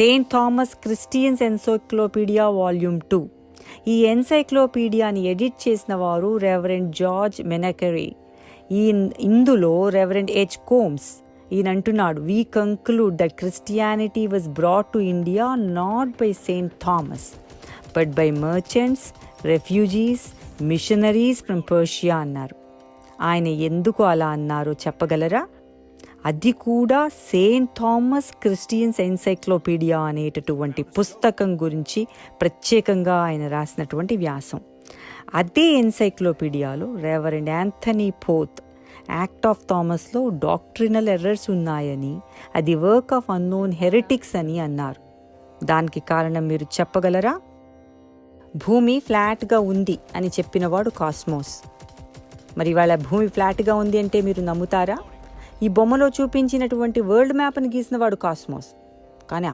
Saint Thomas Christians encyclopedia volume two ఈ ఎన్సైక్లోపీడియాని edit చేసిన వారు రెవరెండ్ జార్జ్ మెనకరీ ఈ ఇందులో రెవరెండ్ హెచ్ కోమ్స్ ఈయన అంటున్నాడు we conclude that Christianity was brought to India not by saint Thomas but by merchants refugees missionaries from Persia అన్నారు. ఆయన ఎందుకు అలా అన్నారో చెప్పగలరా? అది కూడా సెయింట్ థామస్ క్రిస్టియన్స్ ఎన్సైక్లోపీడియా అనేటటువంటి పుస్తకం గురించి ప్రత్యేకంగా ఆయన రాసినటువంటి వ్యాసం. అదే ఎన్సైక్లోపీడియాలో reverend Anthony Poth act of థామస్లో doctrinal errors ఉన్నాయని అది వర్క్ ఆఫ్ అన్నోన్ హెరిటిక్స్ అని అన్నారు. దానికి కారణం మీరు చెప్పగలరా? భూమి ఫ్లాట్గా ఉంది అని చెప్పినవాడు కాస్మోస్ మరి వాళ్ళ భూమి ఫ్లాట్గా ఉంది అంటే మీరు నమ్ముతారా? ఈ బొమ్మలో చూపించినటువంటి వరల్డ్ మ్యాప్ని గీసిన వాడు కాస్మోస్.